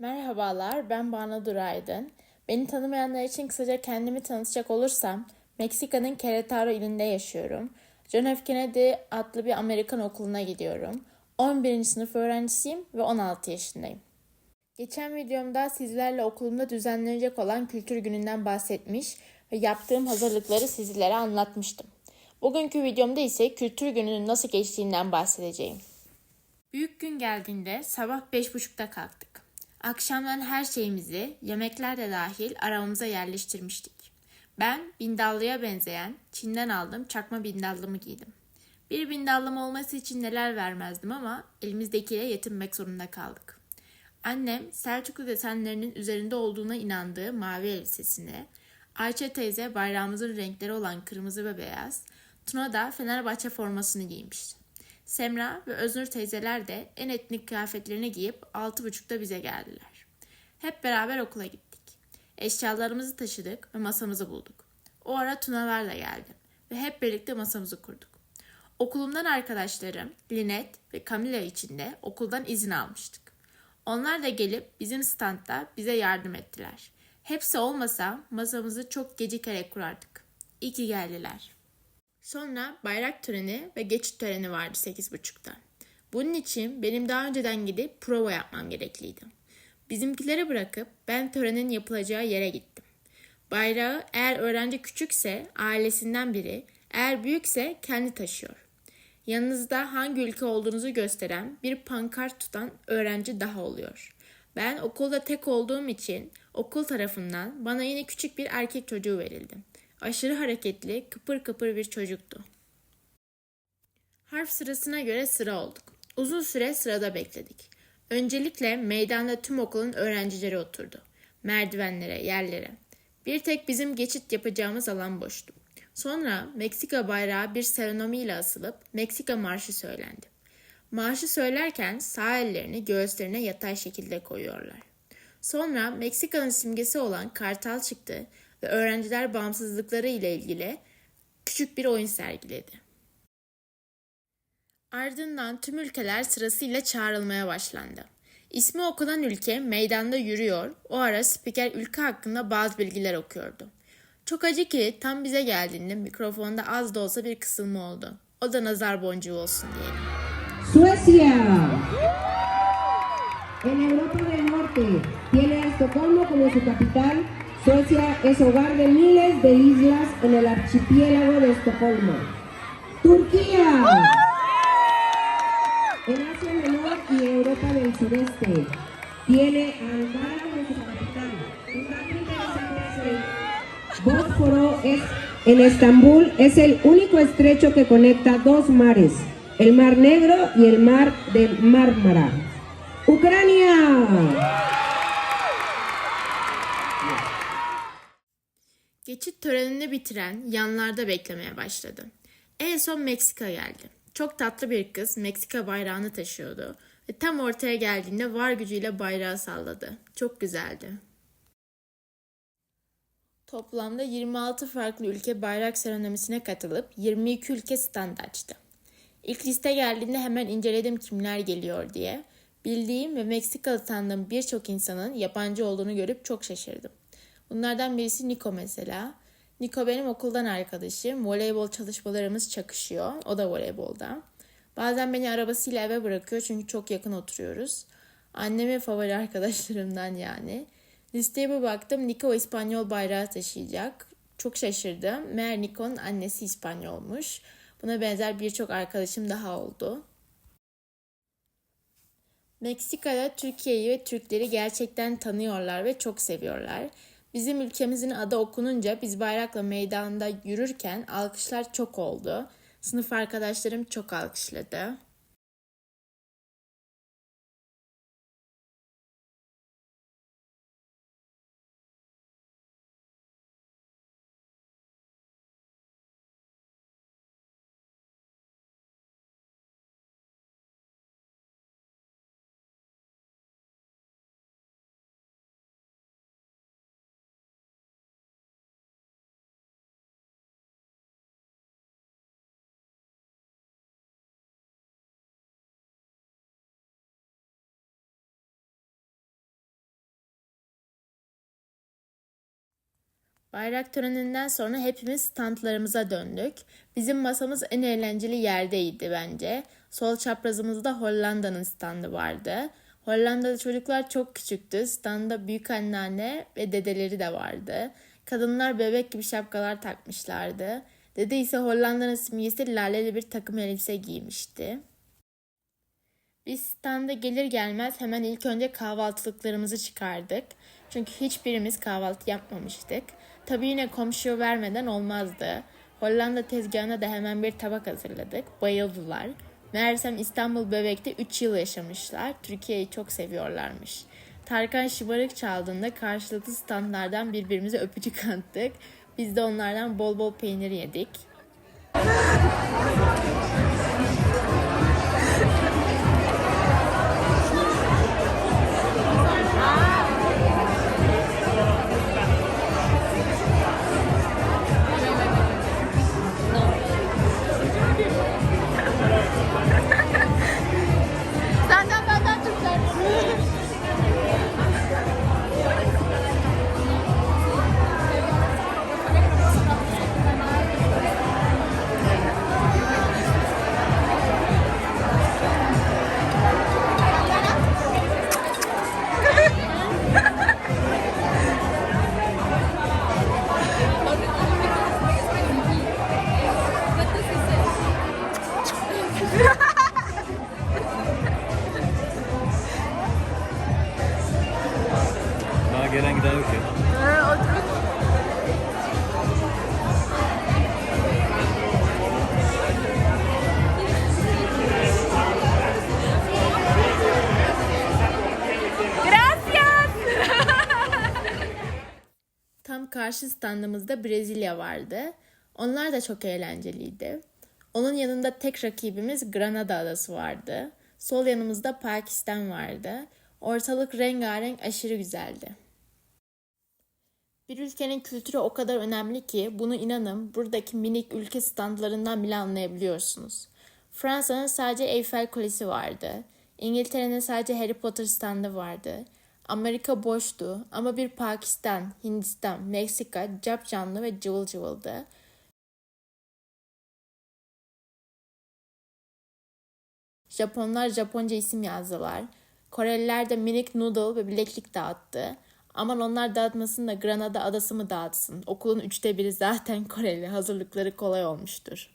Merhabalar, ben Banu Duraydın. Beni tanımayanlar için kısaca kendimi tanıtacak olursam, Meksika'nın Querétaro ilinde yaşıyorum. John F. Kennedy adlı bir Amerikan okuluna gidiyorum. 11. sınıf öğrencisiyim ve 16 yaşındayım. Geçen videomda sizlerle okulumda düzenlenecek olan kültür gününden bahsetmiş ve yaptığım hazırlıkları sizlere anlatmıştım. Bugünkü videomda ise kültür gününün nasıl geçtiğinden bahsedeceğim. Büyük gün geldiğinde sabah 5.30'da kalktık. Akşamdan her şeyimizi, yemekler de dahil aramıza yerleştirmiştik. Ben bindallıya benzeyen, Çin'den aldığım çakma bindallımı giydim. Bir bindallım olması için neler vermezdim ama elimizdekiyle yetinmek zorunda kaldık. Annem Selçuklu desenlerinin üzerinde olduğuna inandığı mavi elbisesini, Ayça teyze bayrağımızın renkleri olan kırmızı ve beyaz, Tuna da Fenerbahçe formasını giymişti. Semra ve Öznur teyzeler de en etnik kıyafetlerini giyip altı buçukta bize geldiler. Hep beraber okula gittik. Eşyalarımızı taşıdık ve masamızı bulduk. O ara Tunalar da geldi ve hep birlikte masamızı kurduk. Okulumdan arkadaşlarım Linet ve Camila için de okuldan izin almıştık. Onlar da gelip bizim standta bize yardım ettiler. Hepsi olmasa masamızı çok gecikerek kurardık. İyi ki geldiler. Sonra bayrak töreni ve geçit töreni vardı 8.30'da. Bunun için benim daha önceden gidip prova yapmam gerekliydi. Bizimkileri bırakıp ben törenin yapılacağı yere gittim. Bayrağı eğer öğrenci küçükse ailesinden biri, eğer büyükse kendi taşıyor. Yanınızda hangi ülke olduğunuzu gösteren bir pankart tutan öğrenci daha oluyor. Ben okulda tek olduğum için okul tarafından bana yine küçük bir erkek çocuğu verildi. Aşırı hareketli, kıpır kıpır bir çocuktu. Harf sırasına göre sıra olduk. Uzun süre sırada bekledik. Öncelikle meydanda tüm okulun öğrencileri oturdu. Merdivenlere, yerlere. Bir tek bizim geçit yapacağımız alan boştu. Sonra Meksika bayrağı bir serenomiyle asılıp Meksika marşı söylendi. Marşı söylerken sağ ellerini göğüslerine yatay şekilde koyuyorlar. Sonra Meksika'nın simgesi olan kartal çıktı ve öğrenciler bağımsızlıkları ile ilgili küçük bir oyun sergiledi. Ardından tüm ülkeler sırasıyla çağrılmaya başlandı. İsmi okunan ülke meydanda yürüyor, o ara spiker ülke hakkında bazı bilgiler okuyordu. Çok acı ki tam bize geldiğinde mikrofonda az da olsa bir kısılma oldu. O da nazar boncuğu olsun diyelim. Suecia. En Europa del Norte tiene a Estocolmo como su capital. Suecia es hogar de miles de islas en el archipiélago de Estocolmo. Turquía. En Asia Menor y Europa del Sureste tiene Ankara como capital. Bósforo es en Estambul es el único estrecho que conecta dos mares, el Mar Negro y el Mar de Mármara. Ucrania. Geçit törenini bitiren yanlarda beklemeye başladı. En son Meksika geldi. Çok tatlı bir kız Meksika bayrağını taşıyordu ve tam ortaya geldiğinde var gücüyle bayrağı salladı. Çok güzeldi. Toplamda 26 farklı ülke bayrak seremonisine katılıp 22 ülke stand açtı. İlk liste geldiğinde hemen inceledim kimler geliyor diye. Bildiğim ve Meksikalı tanıdığım birçok insanın yabancı olduğunu görüp çok şaşırdım. Bunlardan birisi Niko mesela. Niko benim okuldan arkadaşım. Voleybol çalışmalarımız çakışıyor. O da voleybolda. Bazen beni arabasıyla eve bırakıyor çünkü çok yakın oturuyoruz. Annemi favori arkadaşlarımdan yani. Listeye bir baktım. Niko İspanyol bayrağı taşıyacak. Çok şaşırdım. Meğer Niko'nun annesi İspanyolmuş. Buna benzer birçok arkadaşım daha oldu. Meksika'da Türkiye'yi ve Türkleri gerçekten tanıyorlar ve çok seviyorlar. Bizim ülkemizin adı okununca biz bayrakla meydanda yürürken alkışlar çok oldu. Sınıf arkadaşlarım çok alkışladı. Bayrak töreninden sonra hepimiz standlarımıza döndük. Bizim masamız en eğlenceli yerdeydi bence. Sol çaprazımızda Hollanda'nın standı vardı. Hollandalı çocuklar çok küçüktü. Standa büyük anneanne ve dedeleri de vardı. Kadınlar bebek gibi şapkalar takmışlardı. Dede ise Hollanda'nın simgesi laleli bir takım elbise giymişti. Biz standa gelir gelmez hemen ilk önce kahvaltılıklarımızı çıkardık. Çünkü hiçbirimiz kahvaltı yapmamıştık. Tabii yine komşuya vermeden olmazdı. Hollanda tezgahına da hemen bir tabak hazırladık. Bayıldılar. Meğersem İstanbul Bebek'te 3 yıl yaşamışlar. Türkiye'yi çok seviyorlarmış. Tarkan şımarık çaldığında karşılıklı standlardan birbirimize öpücük attık. Biz de onlardan bol bol peynir yedik. Karşı standımızda Brezilya vardı. Onlar da çok eğlenceliydi. Onun yanında tek rakibimiz Granada adası vardı. Sol yanımızda Pakistan vardı. Ortalık rengarenk aşırı güzeldi. Bir ülkenin kültürü o kadar önemli ki bunu inanın buradaki minik ülke standlarından bile anlayabiliyorsunuz. Fransa'nın sadece Eiffel Kulesi vardı. İngiltere'nin sadece Harry Potter standı vardı. Amerika boştu ama bir Pakistan, Hindistan, Meksika cap canlı ve cıvıl cıvıldı. Japonlar Japonca isim yazdılar. Koreliler de minik noodle ve bileklik dağıttı. Aman onlar dağıtmasın da Granada adası mı dağıtsın? Okulun üçte biri zaten Koreli. Hazırlıkları kolay olmuştur.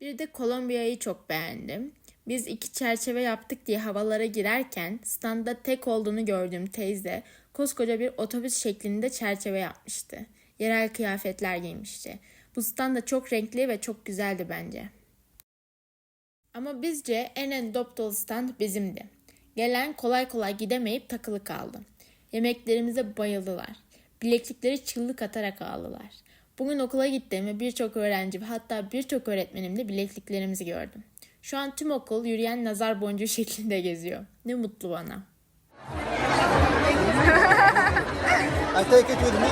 Bir de Kolombiya'yı çok beğendim. Biz iki çerçeve yaptık diye havalara girerken standa tek olduğunu gördüğüm teyze koskoca bir otobüs şeklinde çerçeve yapmıştı. Yerel kıyafetler giymişti. Bu stand da çok renkli ve çok güzeldi bence. Ama bizce en en dop dolu stand bizimdi. Gelen kolay kolay gidemeyip takılı kaldı. Yemeklerimize bayıldılar. Bileklikleri çığlık atarak ağladılar. Bugün okula gittiğimde birçok öğrenci ve hatta birçok öğretmenimle bilekliklerimizi gördüm. Şu an tüm okul yürüyen nazar boncuğu şeklinde geziyor. Ne mutlu bana. I take it with me.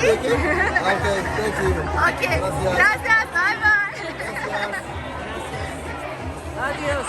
Take it? Okay, thank you. Okay. Gracias. Bye bye. Adios.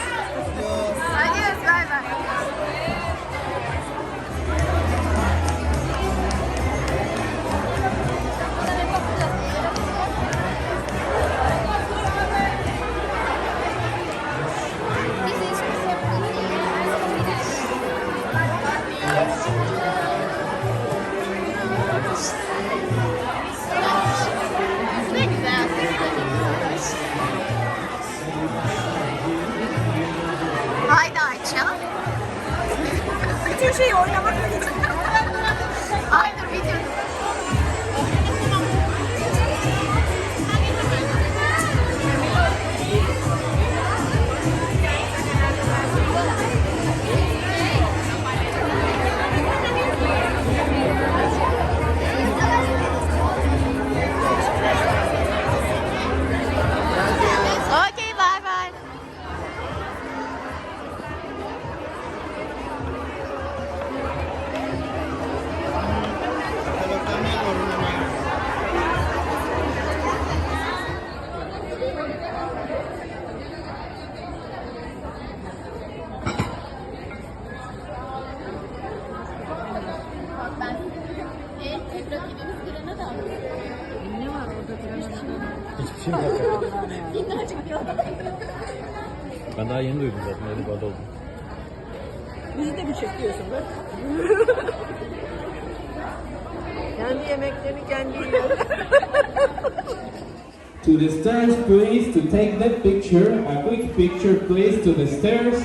To the stairs, please, to take the picture. A quick picture, please, to the stairs.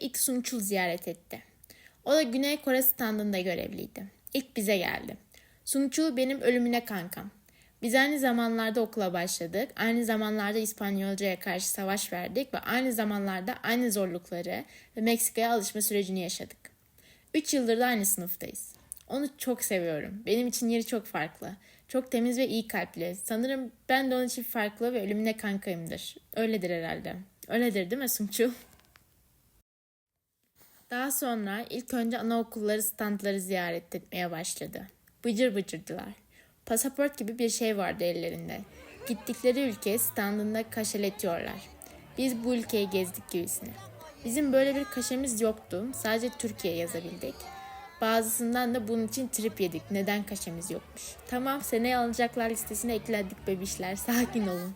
İlk Sun Chul ziyaret etti. O da Güney Kore standında görevliydi. İlk bize geldi. Sun Chul benim ölümüne kankam. Biz aynı zamanlarda okula başladık. Aynı zamanlarda İspanyolcaya karşı savaş verdik ve aynı zamanlarda aynı zorlukları ve Meksika'ya alışma sürecini yaşadık. 3 yıldır da aynı sınıftayız. Onu çok seviyorum. Benim için yeri çok farklı. Çok temiz ve iyi kalpli. Sanırım ben de onun için farklı ve ölümüne kankayımdır. Öyledir herhalde. Öyledir değil mi Sumçu? Daha sonra ilk önce anaokulları standları ziyaret etmeye başladı. Bıcır bıcırdılar. Pasaport gibi bir şey vardı ellerinde. Gittikleri ülke standında kaşeletiyorlar. Biz bu ülkeyi gezdik gibisine. Bizim böyle bir kaşemiz yoktu. Sadece Türkiye yazabildik. Bazısından da bunun için trip yedik. Neden kaşemiz yokmuş. Tamam seneye alacaklar listesine ekledik bebişler. Sakin olun.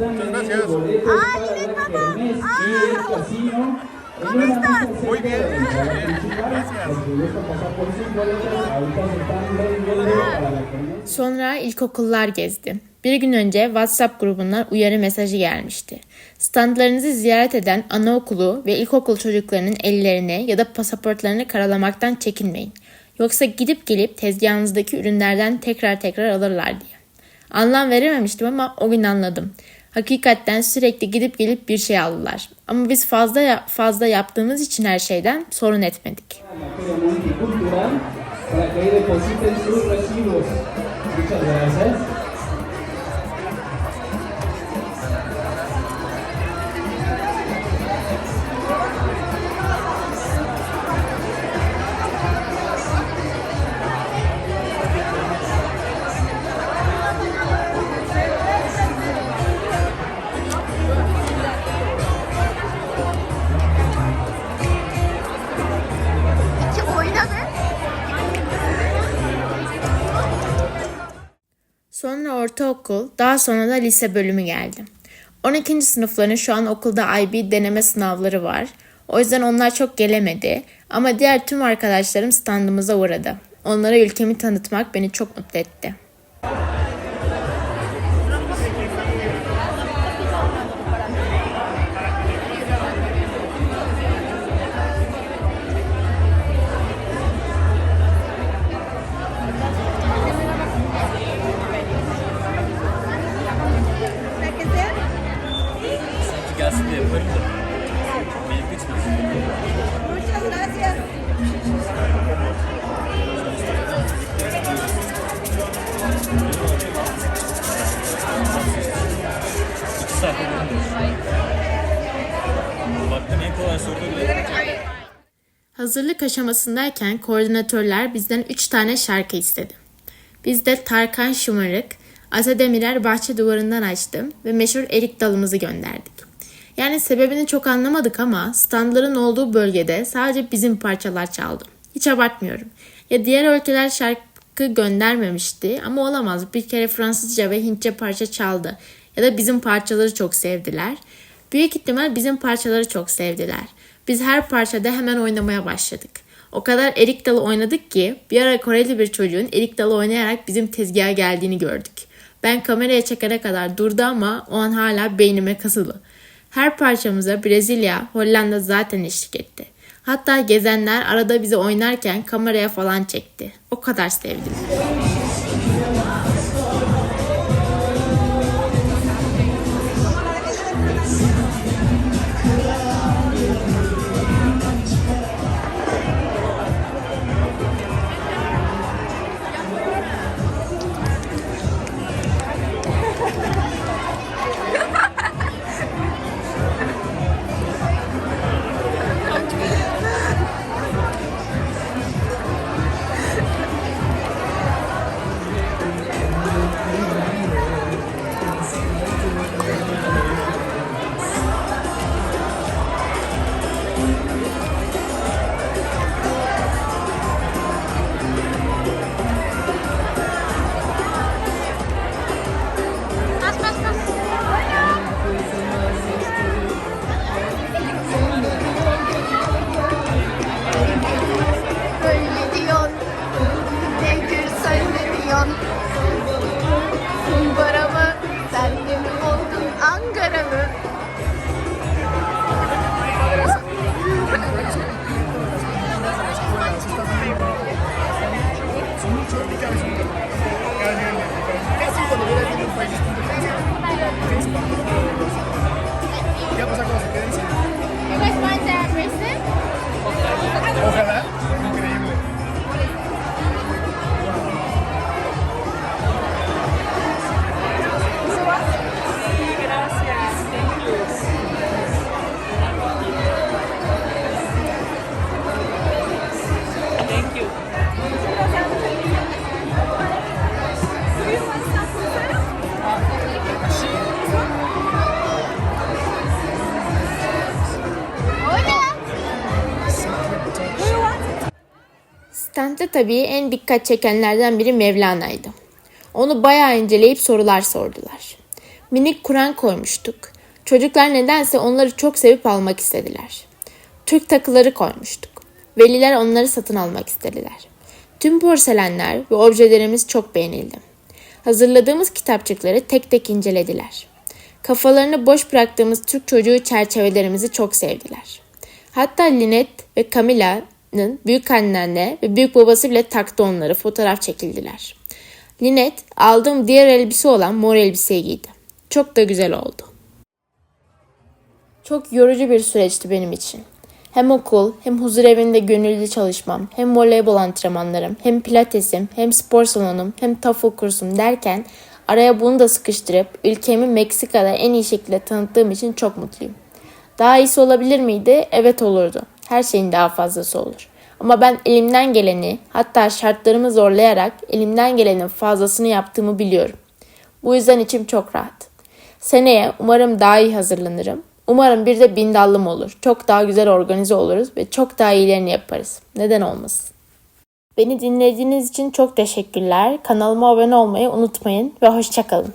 Kermés. Sonra ilkokullar gezdim. Bir gün önce WhatsApp grubundan uyarı mesajı gelmişti. Standlarınızı ziyaret eden anaokulu ve ilkokul çocuklarının ellerini ya da pasaportlarını karalamaktan çekinmeyin. Yoksa gidip gelip tezgahınızdaki ürünlerden tekrar tekrar alırlar diye. Anlam verememiştim ama o gün anladım. Hakikaten sürekli gidip gelip bir şey aldılar. Ama biz fazla fazla yaptığımız için her şeyden sorun etmedik. Sonra da lise bölümü geldi. 12. sınıfların şu an okulda IB deneme sınavları var. O yüzden onlar çok gelemedi. Ama diğer tüm arkadaşlarım standımıza uğradı. Onlara ülkemi tanıtmak beni çok mutlu etti. Hazırlık aşamasındayken koordinatörler bizden 3 tane şarkı istedi. Biz de Tarkan Şımarık, Ata Demirer Bahçe Duvarı'ndan açtım ve meşhur erik dalımızı gönderdik. Yani sebebini çok anlamadık ama standların olduğu bölgede sadece bizim parçalar çaldı. Hiç abartmıyorum. Ya diğer ülkeler şarkı göndermemişti ama olamaz. Bir kere Fransızca ve Hintçe parça çaldı. Ya da bizim parçaları çok sevdiler. Büyük ihtimal bizim parçaları çok sevdiler. Biz her parçada hemen oynamaya başladık. O kadar erik dalı oynadık ki bir ara Koreli bir çocuğun erik dalı oynayarak bizim tezgaha geldiğini gördük. Ben kameraya çekene kadar durdu ama o an hala beynime kasılı. Her parçamıza Brezilya, Hollanda zaten eşlik etti. Hatta gezenler arada bizi oynarken kameraya falan çekti. O kadar sevdim. Tabii en dikkat çekenlerden biri Mevlana'ydı. Onu bayağı inceleyip sorular sordular. Minik Kur'an koymuştuk. Çocuklar nedense onları çok sevip almak istediler. Türk takıları koymuştuk. Veliler onları satın almak istediler. Tüm porselenler ve objelerimiz çok beğenildi. Hazırladığımız kitapçıkları tek tek incelediler. Kafalarını boş bıraktığımız Türk çocuğu çerçevelerimizi çok sevdiler. Hatta Linet ve Camila'nın büyük anneanne ve büyük babası bile taktı onları fotoğraf çekildiler. Linet aldığım diğer elbise olan mor elbiseyi giydi. Çok da güzel oldu. Çok yorucu bir süreçti benim için. Hem okul, hem huzur evinde gönüllü çalışmam, hem voleybol antrenmanlarım, hem pilatesim, hem spor salonum, hem TOEFL kursum derken araya bunu da sıkıştırıp ülkemi Meksika'da en iyi şekilde tanıttığım için çok mutluyum. Daha iyisi olabilir miydi? Evet olurdu. Her şeyin daha fazlası olur. Ama ben elimden geleni, hatta şartlarımı zorlayarak elimden gelenin fazlasını yaptığımı biliyorum. Bu yüzden içim çok rahat. Seneye umarım daha iyi hazırlanırım. Umarım bir de bindallım olur. Çok daha güzel organize oluruz ve çok daha iyilerini yaparız. Neden olmasın? Beni dinlediğiniz için çok teşekkürler. Kanalıma abone olmayı unutmayın ve hoşçakalın.